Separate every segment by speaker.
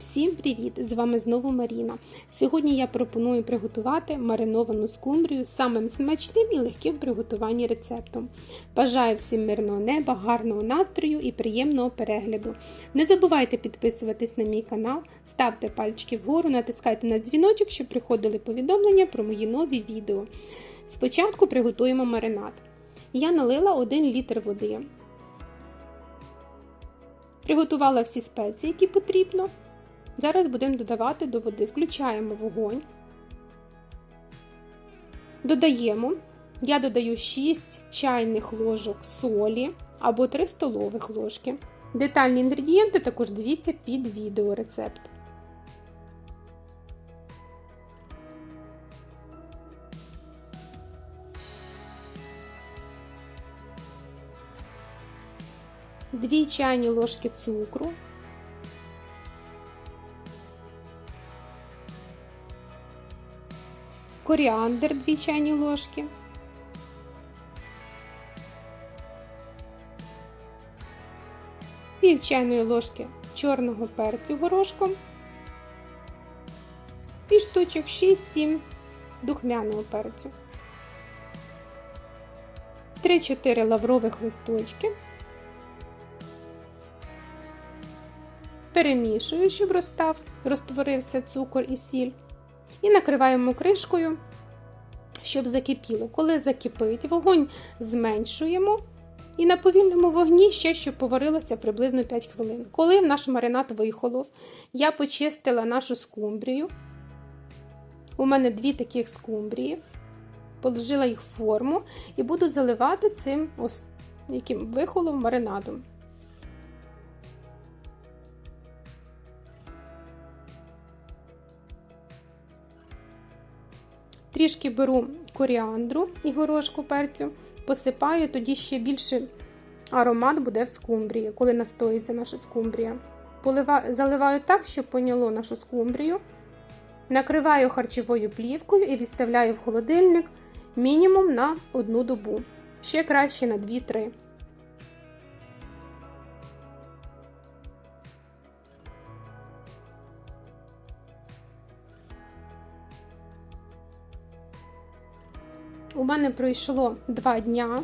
Speaker 1: Всім привіт! З вами знову Маріна. Сьогодні я пропоную приготувати мариновану скумбрію з самим смачним і легким приготуванні рецептом. Бажаю всім мирного неба, гарного настрою і приємного перегляду. Не забувайте підписуватись на мій канал, ставте пальчики вгору, натискайте на дзвіночок, щоб приходили повідомлення про мої нові відео. Спочатку приготуємо маринад. Я налила 1 літр води. Приготувала всі спеції, які потрібно. Зараз будемо додавати до води. Включаємо вогонь. Додаємо. Я додаю 6 чайних ложок солі або 3 столових ложки. Детальні інгредієнти також дивіться під відео рецепт. Дві чайні ложки цукру, коріандр 2 чайні ложки, пів чайної ложки чорного перцю горошком і штучок 6-7 духмяного перцю, 3-4 лаврових листочки. Перемішую, щоб розстав, розтворився цукор і сіль. І накриваємо кришкою, щоб закипіло. Коли закипить, вогонь зменшуємо. І на повільному вогні ще щоб поварилося приблизно 5 хвилин. Коли наш маринад вихолов, я почистила нашу скумбрію. У мене дві таких скумбрії. Положила їх в форму і буду заливати цим ось яким вихолом маринадом. Трішки беру коріандру і горошку перцю, посипаю, тоді ще більше аромат буде в скумбрії, коли настоїться наша скумбрія. Заливаю так, щоб поняло нашу скумбрію. Накриваю харчовою плівкою і відставляю в холодильник мінімум на одну добу. Ще краще на 2-3. У мене пройшло 2 дня.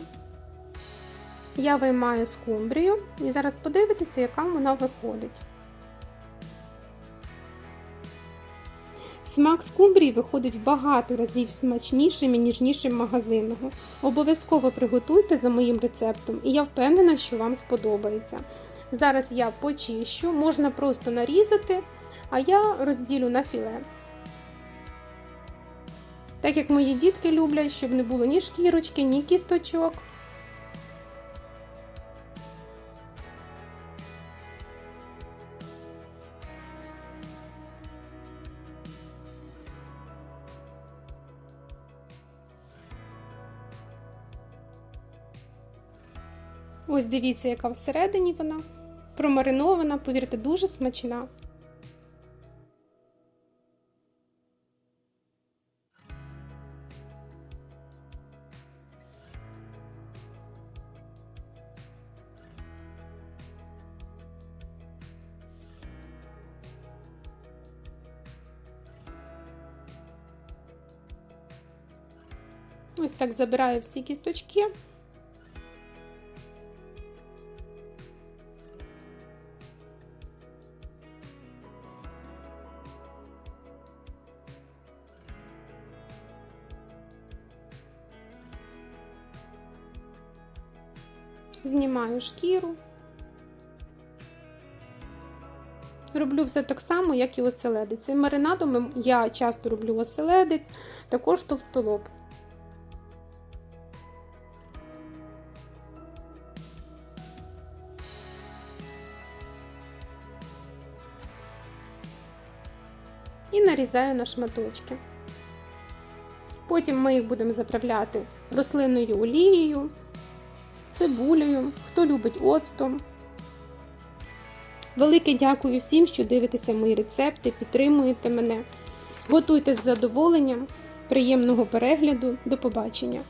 Speaker 1: Я виймаю скумбрію і зараз подивитися, яка вона виходить. Смак скумбрії виходить в багато разів смачнішим і ніжнішим магазинного. Обов'язково приготуйте за моїм рецептом, і я впевнена, що вам сподобається. Зараз я почищу, можна просто нарізати, а я розділю на філе. Так як мої дітки люблять, щоб не було ні шкірочки, ні кісточок. Ось дивіться, яка всередині вона промаринована, повірте, дуже смачна. Ось так забираю всі кісточки. Знімаю шкіру. Роблю все так само, як і оселедець. Цим маринадом я часто роблю оселедець, також товстолоб. І нарізаю на шматочки. Потім ми їх будемо заправляти рослинною олією, цибулею, хто любить оцтом. Велике дякую всім, що дивитеся мої рецепти, підтримуєте мене. Готуйте з задоволенням, приємного перегляду, до побачення!